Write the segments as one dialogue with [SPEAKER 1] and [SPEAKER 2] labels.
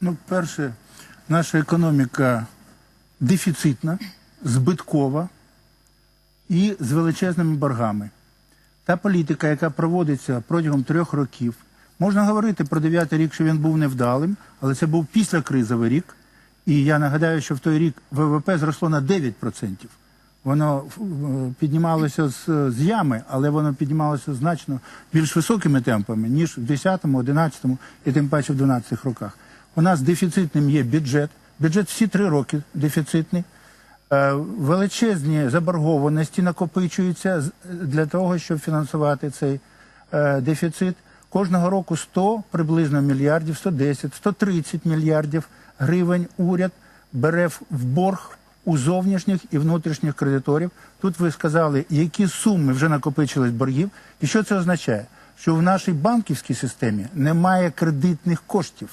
[SPEAKER 1] Ну, перше, наша економіка дефіцитна, збиткова і з величезними боргами. Та політика, яка проводиться протягом трьох років, можна говорити про дев'ятий рік, що він був невдалим, але це був післякризовий рік. І я нагадаю, що в той рік ВВП зросло на 9%. Воно е, піднімалося з, з ями, але воно піднімалося значно більш високими темпами, ніж в 10, 11 і тим паче в 12 роках. У нас дефіцитним є бюджет. Бюджет всі три роки дефіцитний. Е, Величезні заборгованості накопичуються для того, щоб фінансувати цей е, дефіцит. Кожного року 100 приблизно мільярдів, 110, 130 мільярдів гривень уряд бере в- в борг у зовнішніх і внутрішніх кредиторів. Тут ви сказали, які суми вже накопичились боргів, і що це означає? Що в нашій банківській системі немає кредитних коштів,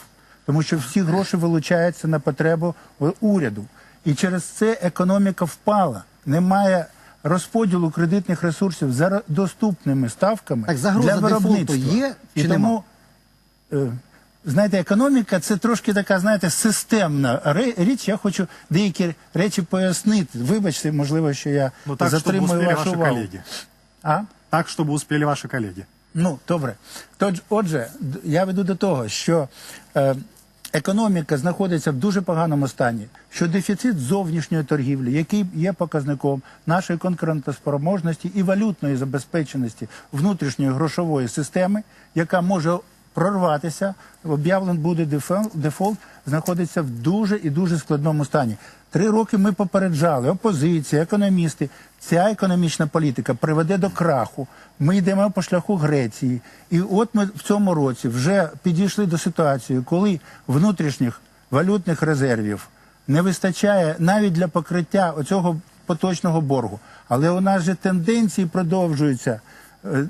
[SPEAKER 1] тому що всі гроші вилучаються на потребу уряду. І через це економіка впала. Немає розподілу кредитних ресурсів за доступними ставками
[SPEAKER 2] Так, загроза
[SPEAKER 1] для виробництва.
[SPEAKER 2] є
[SPEAKER 1] І тому, е, знаєте, економіка це трошки така, знаєте, системна річ. Я хочу деякі речі пояснити. Вибачте, можливо, що я
[SPEAKER 3] Ну так,
[SPEAKER 1] затримую вашу увагу. А?
[SPEAKER 3] Так, чтобы успели ваши коллеги.
[SPEAKER 1] Ну, добре. Тож, отже, я веду до того, що е, економіка знаходиться в дуже поганому стані, що дефіцит зовнішньої торгівлі, який є показником нашої конкурентоспроможності і валютної забезпеченості внутрішньої грошової системи, яка може прорватися, об'явлен буде дефол- дефолт, знаходиться в дуже і дуже складному стані. Три роки ми попереджали опозиція, економісти. Ця економічна політика приведе до краху. Ми йдемо по шляху Греції. І от ми в цьому році вже підійшли до ситуації, коли внутрішніх валютних резервів не вистачає навіть для покриття оцього поточного боргу. Але у нас же тенденції продовжуються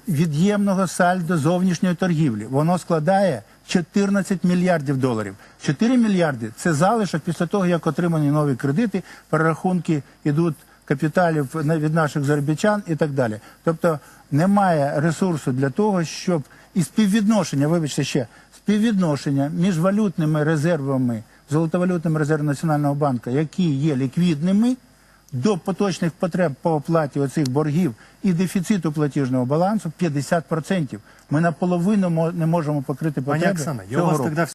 [SPEAKER 1] від'ємного сальдо зовнішньої торгівлі. Воно складає 14 мільярдів доларів. 4 мільярди це залишок після того, як отримані нові кредити, перерахунки йдуть капіталів від наших заробітчан і так далі. Тобто немає ресурсу для того, щоб і співвідношення, вибачте ще, співвідношення між валютними резервами, золотовалютним резервом Національного банку, які є ліквідними, до поточних потреб по оплаті оцих боргів і дефіциту платіжного балансу 50%. Ми наполовину не можемо покрити потреби цього року.